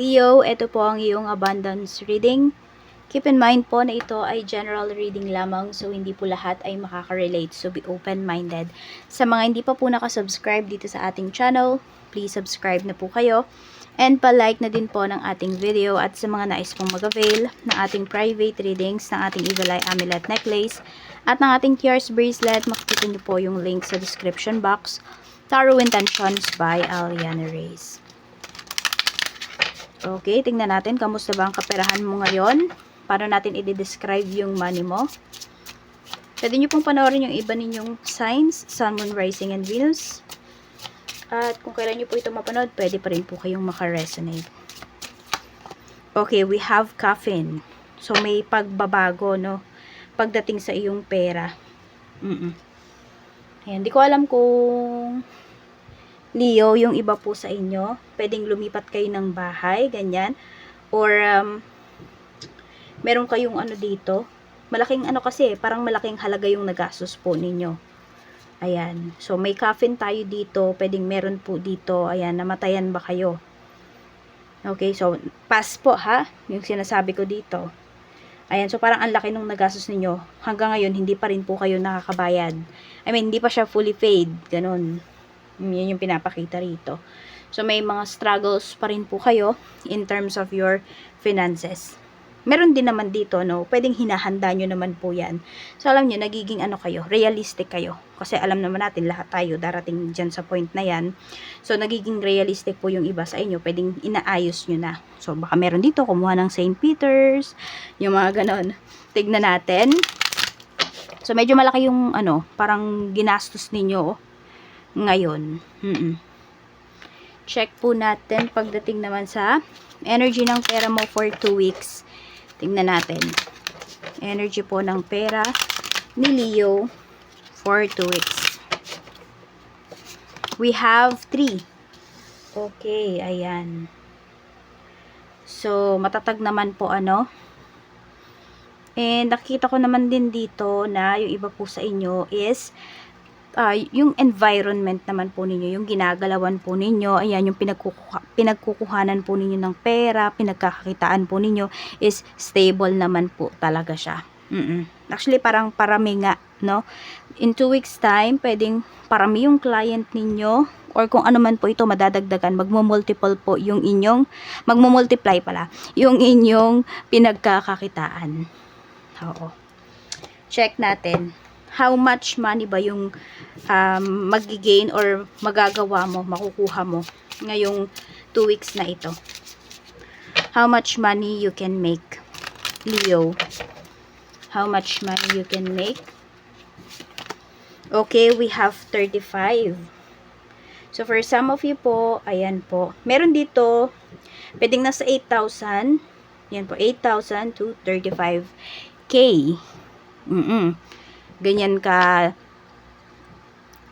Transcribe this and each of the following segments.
Leo, ito po ang iyong abundance reading. Keep in mind po na ito ay general reading lamang so hindi po lahat ay makaka-relate so be open-minded. Sa mga hindi pa po nakasubscribe dito sa ating channel, please subscribe na po kayo and pa-like na din po ng ating video at sa mga nais pong mag-avail ng ating private readings ng ating Evil Eye Amulet Necklace at ng ating Tears Bracelet, makikita niyo po yung link sa description box. Tarot Intentions by Aliana Reyes. Okay, tingnan natin kamusta ba ang kaperahan mo ngayon. Paano natin i-describe yung money mo. Pwede nyo pong panoorin yung iba ninyong signs, Sun, Moon, Rising, and Venus. At kung kailan nyo po ito mapanood, pwede pa rin po kayong makaresonate. Okay, we have coffin. So, may pagbabago, no? Pagdating sa iyong pera. Mm -mm. Ayan, di ko alam kung Leo, yung iba po sa inyo, pwedeng lumipat kayo ng bahay, ganyan. Or, um, meron kayong ano dito, malaking ano kasi, parang malaking halaga yung nagastos po ninyo. Ayan. So, may coffin tayo dito. Pwedeng meron po dito. Ayan, namatayan ba kayo? Okay, so, pass po ha, yung sinasabi ko dito. Ayan, so parang ang laki nung nagastos ninyo. Hanggang ngayon, hindi pa rin po kayo nakakabayad. I mean, hindi pa siya fully paid. Ganon. Yan yung pinapakita rito. So, may mga struggles pa rin po kayo in terms of your finances. Meron din naman dito, no? Pwedeng hinahanda nyo naman po yan. So, alam nyo, nagiging ano kayo, realistic kayo. Kasi alam naman natin, lahat tayo darating dyan sa point na yan. So, nagiging realistic po yung iba sa inyo. Pwedeng inaayos nyo na. So, baka meron dito, kumuha ng St. Peter's, yung mga ganon. Tignan natin. So, medyo malaki yung, ano, parang ginastos ninyo, ngayon. Mm-mm. Check po natin pagdating naman sa energy ng pera mo for 2 weeks. Tingnan natin. Energy po ng pera ni Leo for 2 weeks. We have 3. Okay, ayan. So, matatag naman po ano. And nakita ko naman din dito na yung iba po sa inyo is uh, yung environment naman po ninyo, yung ginagalawan po ninyo, ayan, yung pinagkukuha, pinagkukuhanan po ninyo ng pera, pinagkakakitaan po ninyo is stable naman po talaga siya. Mm-mm. Actually, parang parami nga, no? In two weeks time, pwedeng parami yung client ninyo or kung ano man po ito madadagdagan, magmo-multiple po yung inyong, magmo-multiply pala, yung inyong pinagkakakitaan. Oo. Check natin how much money ba yung um, magigain or magagawa mo, makukuha mo ngayong 2 weeks na ito. How much money you can make, Leo? How much money you can make? Okay, we have 35. So, for some of you po, ayan po. Meron dito, pwedeng nasa 8,000. Yan po, 8,000 to 35K. Mm-mm ganyan ka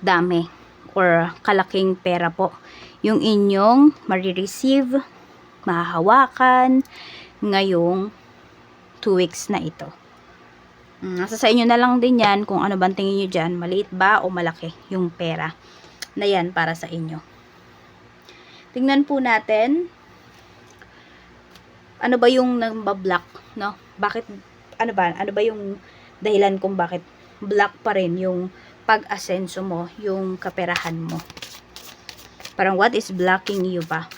dami or kalaking pera po yung inyong marireceive mahahawakan ngayong 2 weeks na ito. Nasa sa inyo na lang din yan kung ano bang tingin nyo dyan, maliit ba o malaki yung pera na yan para sa inyo. Tingnan po natin ano ba yung nambablock, no? Bakit, ano ba, ano ba yung dahilan kung bakit black pa rin yung pag-asenso mo, yung kaperahan mo. Parang what is blocking you ba?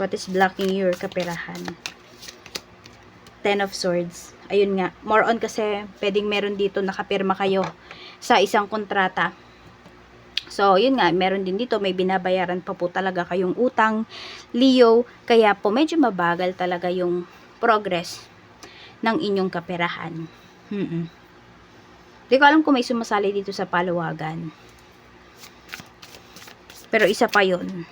What is blocking your kaperahan? Ten of Swords. Ayun nga. More on kasi pwedeng meron dito nakapirma kayo sa isang kontrata. So, yun nga, meron din dito, may binabayaran pa po talaga kayong utang, Leo, kaya po medyo mabagal talaga yung progress ng inyong kaperahan. Hmm. Hindi ko alam kung may sumasali dito sa paluwagan. Pero isa pa yon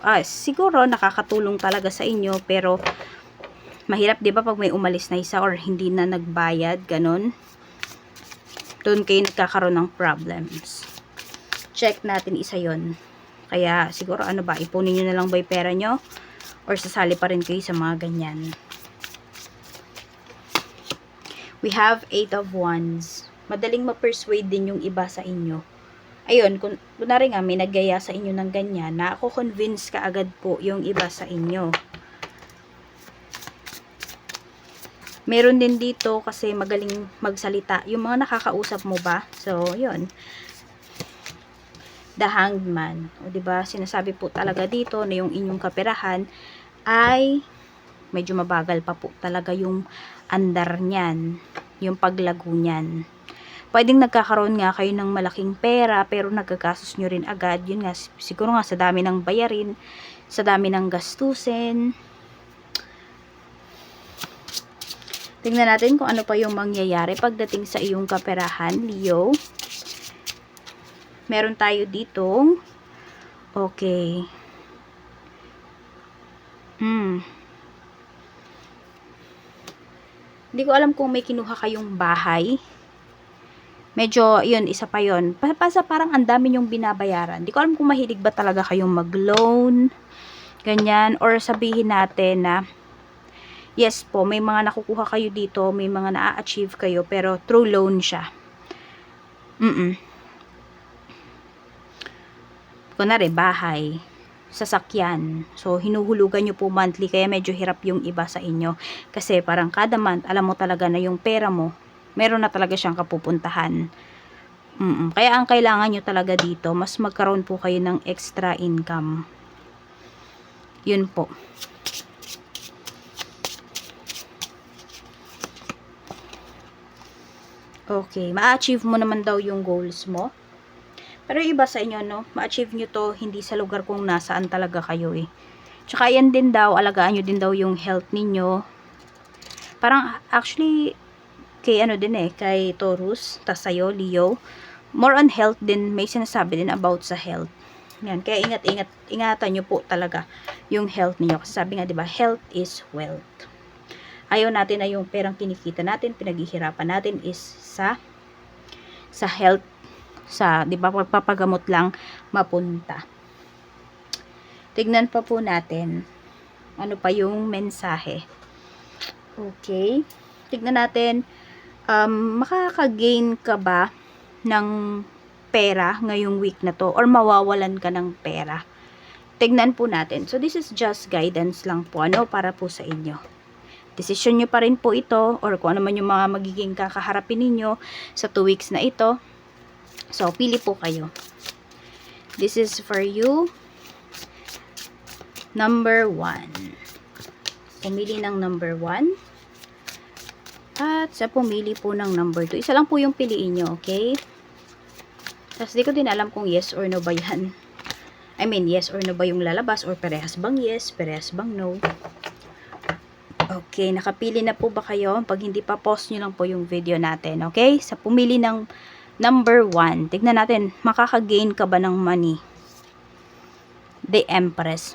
ah, siguro nakakatulong talaga sa inyo pero mahirap 'di ba pag may umalis na isa or hindi na nagbayad ganon doon kayo nagkakaroon ng problems. Check natin isa yon kaya siguro ano ba ipunin nyo na lang ba yung pera nyo? Or sasali pa rin kayo sa mga ganyan We have eight of wands. Madaling ma-persuade din yung iba sa inyo. ayun, kun, kunwari nga, may naggaya sa inyo ng ganyan, na ako convince ka agad po yung iba sa inyo. Meron din dito kasi magaling magsalita. Yung mga nakakausap mo ba? So, yun. The Hanged Man. O, di ba Sinasabi po talaga dito na yung inyong kaperahan ay medyo mabagal pa po talaga yung andar niyan. Yung paglago niyan. Pwedeng nagkakaroon nga kayo ng malaking pera pero nagagastos nyo rin agad. Yun nga, siguro nga sa dami ng bayarin, sa dami ng gastusin, Tingnan natin kung ano pa yung mangyayari pagdating sa iyong kaperahan, Leo. Meron tayo ditong okay. Hmm. Hindi ko alam kung may kinuha kayong bahay. Medyo, yun, isa pa yun. Pasa parang ang dami yung binabayaran. Hindi ko alam kung mahilig ba talaga kayong mag-loan. Ganyan. Or sabihin natin na yes po, may mga nakukuha kayo dito, may mga na-achieve kayo, pero through loan siya. Mm-mm. Kunwari, bahay, sasakyan. So, hinuhulugan nyo po monthly, kaya medyo hirap yung iba sa inyo. Kasi parang kada month, alam mo talaga na yung pera mo, meron na talaga siyang kapupuntahan. Mm-mm. Kaya ang kailangan nyo talaga dito, mas magkaroon po kayo ng extra income. Yun po. Okay, ma-achieve mo naman daw yung goals mo. Pero iba sa inyo, no? Ma-achieve nyo to hindi sa lugar kung nasaan talaga kayo eh. Tsaka yan din daw, alagaan nyo din daw yung health ninyo. Parang actually, kay ano din eh, kay Taurus, tas sa'yo, Leo. More on health din, may sinasabi din about sa health. Yan, kaya ingat-ingat, ingatan nyo po talaga yung health niyo Kasi sabi nga, di ba, health is wealth ayaw natin na yung perang kinikita natin, pinaghihirapan natin is sa sa health sa 'di ba pagpapagamot lang mapunta. Tignan pa po natin ano pa yung mensahe. Okay. Tignan natin um, makaka-gain ka ba ng pera ngayong week na to or mawawalan ka ng pera. Tignan po natin. So this is just guidance lang po ano para po sa inyo. Desisyon nyo pa rin po ito or kung ano man yung mga magiging kakaharapin ninyo sa 2 weeks na ito. So, pili po kayo. This is for you. Number 1. Pumili ng number 1. At sa pumili po ng number 2. Isa lang po yung piliin nyo, okay? Tapos di ko din alam kung yes or no ba yan. I mean, yes or no ba yung lalabas or parehas bang yes, parehas bang no. Okay, nakapili na po ba kayo? Pag hindi pa, post nyo lang po yung video natin. Okay? Sa pumili ng number 1, tignan natin, makaka-gain ka ba ng money? The Empress.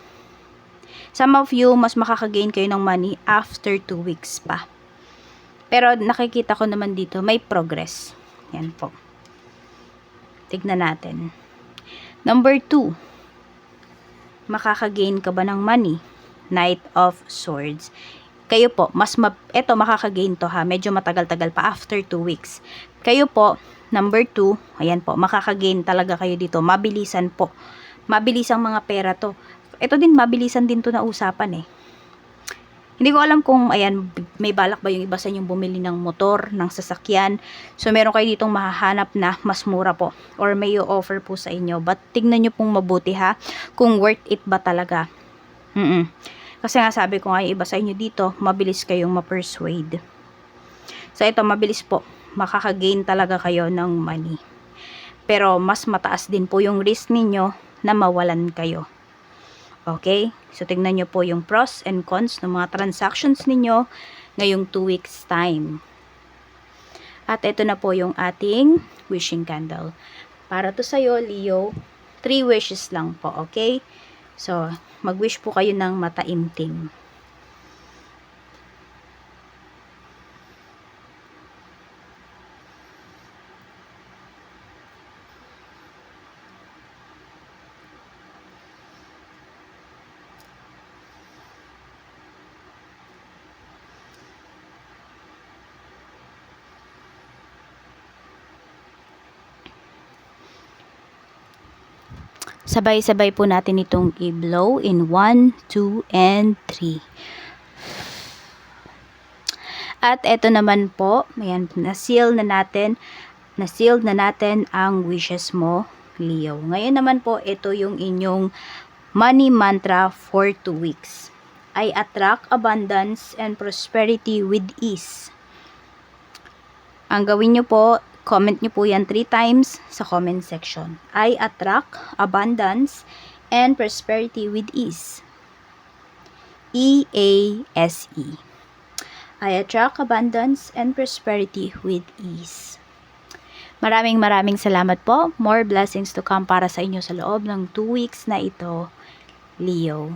Some of you, mas makaka-gain kayo ng money after 2 weeks pa. Pero nakikita ko naman dito, may progress. Yan po. Tignan natin. Number 2, makaka-gain ka ba ng money? Knight of Swords kayo po, mas ma eto makaka-gain to ha, medyo matagal-tagal pa after 2 weeks. Kayo po, number 2, ayan po, makaka-gain talaga kayo dito, mabilisan po. Mabilis ang mga pera to. Ito din, mabilisan din to na usapan eh. Hindi ko alam kung, ayan, may balak ba yung iba sa inyong bumili ng motor, ng sasakyan. So, meron kayo ditong mahahanap na mas mura po. Or may offer po sa inyo. But, tignan nyo pong mabuti ha, kung worth it ba talaga. Mm, -mm. Kasi nga sabi ko nga iba sa inyo dito, mabilis kayong ma-persuade. So ito, mabilis po. Makaka-gain talaga kayo ng money. Pero mas mataas din po yung risk ninyo na mawalan kayo. Okay? So tingnan nyo po yung pros and cons ng mga transactions ninyo ngayong 2 weeks time. At ito na po yung ating wishing candle. Para to sa'yo, Leo, 3 wishes lang po, okay? So, mag-wish po kayo ng mataimtim. Sabay-sabay po natin itong i-blow in 1, 2, and 3. At ito naman po, ayan, na-seal na natin, na-seal na natin ang wishes mo, Leo. Ngayon naman po, ito yung inyong money mantra for 2 weeks. I attract abundance and prosperity with ease. Ang gawin nyo po, comment nyo po yan 3 times sa comment section. I attract abundance and prosperity with ease. E E-A-S-E. I attract abundance and prosperity with ease. Maraming maraming salamat po. More blessings to come para sa inyo sa loob ng 2 weeks na ito, Leo.